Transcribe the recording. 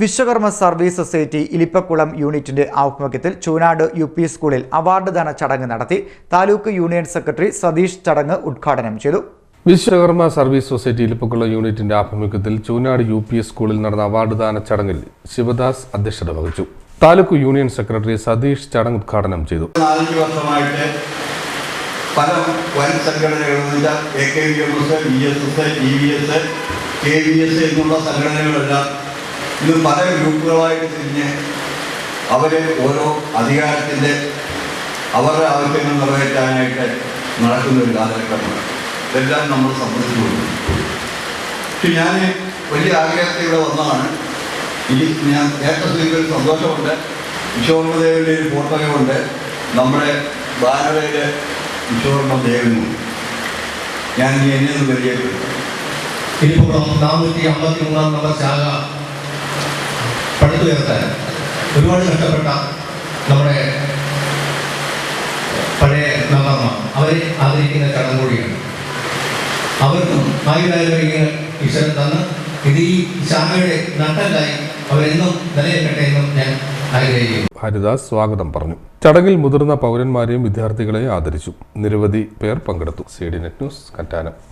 Vishwakarma service society Ilippakulam യൂണിറ്റിന്റെ ആഭിമുഖ്യത്തിൽ Choonad U P സ്കൂളിൽ അവാർഡ് ദാന ചടങ്ങ് നടത്തി താലൂക്ക് യൂണിയൻ സെക്രട്ടറി സതീഷ് ചടങ്ങ് ഉദ്ഘാടനം ചെയ്തു. വിശ്വകർമ്മ സർവീസ് സൊസൈറ്റി ഇലിപ്പക്കുളം യൂണിറ്റിന്റെ ആഭിമുഖ്യത്തിൽ ചൂനാട് യു പി സ്കൂളിൽ നടന്ന അവാർഡ് ദാന ചടങ്ങിൽ ശിവദാസ് അധ്യക്ഷത വഹിച്ചു. താലൂക്ക് യൂണിയൻ സെക്രട്ടറി സതീഷ് ചടങ്ങ് ഉദ്ഘാടനം ചെയ്തു. പല വൻ സംഘടനകളും A K V M S B S S E V S K V S എന്നുള്ള സംഘടനകളെല്ലാം ഇത് പല ഗ്രൂപ്പുകളായിട്ട് തിരിഞ്ഞ് അവർ ഓരോ അധികാരത്തിന്റെ അവരുടെ ആവശ്യങ്ങൾ നിറവേറ്റാനായിട്ട് നടക്കുന്ന ഒരു കാലഘട്ടമാണ്. ഇതെല്ലാം നമ്മൾ സംബന്ധിച്ചു പക്ഷെ ഞാൻ വലിയ ആഗ്രഹത്തിൽ ഇവിടെ വന്നതാണ്. ഇനി ഞാൻ ഏറ്റ സ്ഥിതിയിൽ സന്തോഷമുണ്ട്. വിശ്വകർമ്മദേവന്റെ ഒരു ഫോട്ടോയുമുണ്ട്. നമ്മുടെ ബാനറയിൽ വിശ്വകർമ്മദേവനുമുണ്ട് ഞാൻ ഇനി എന്നെ ഒന്ന് പരിചയപ്പെടും ഇരിപ്പുറം നാനൂറ്റി അമ്പത്തി മൂന്നാം നമ്പർ ശാഖ പടുത്തുയർത്താൻ ഒരുപാട് കഷ്ടപ്പെട്ട നമ്മുടെ പഴയ നവർമ്മ അവരെ ആദരിക്കുന്ന ചടങ്ങ് കൂടിയാണ്. അവർക്കും ആയുരാരോഗ്യങ്ങൾ ഈശ്വരൻ തന്ന് ഇത് ഈ ശാഖയുടെ നട്ടല്ലായി അവരെന്നും നിലനിൽക്കട്ടെ എന്നും ഞാൻ ആഗ്രഹിക്കുന്നു. ഹരിദാസ് സ്വാഗതം പറഞ്ഞു. ചടങ്ങിൽ മുതിർന്ന പൗരന്മാരെയും വിദ്യാർത്ഥികളെയും ആദരിച്ചു. നിരവധി പേർ പങ്കെടുത്തു. C D net news Kattanam.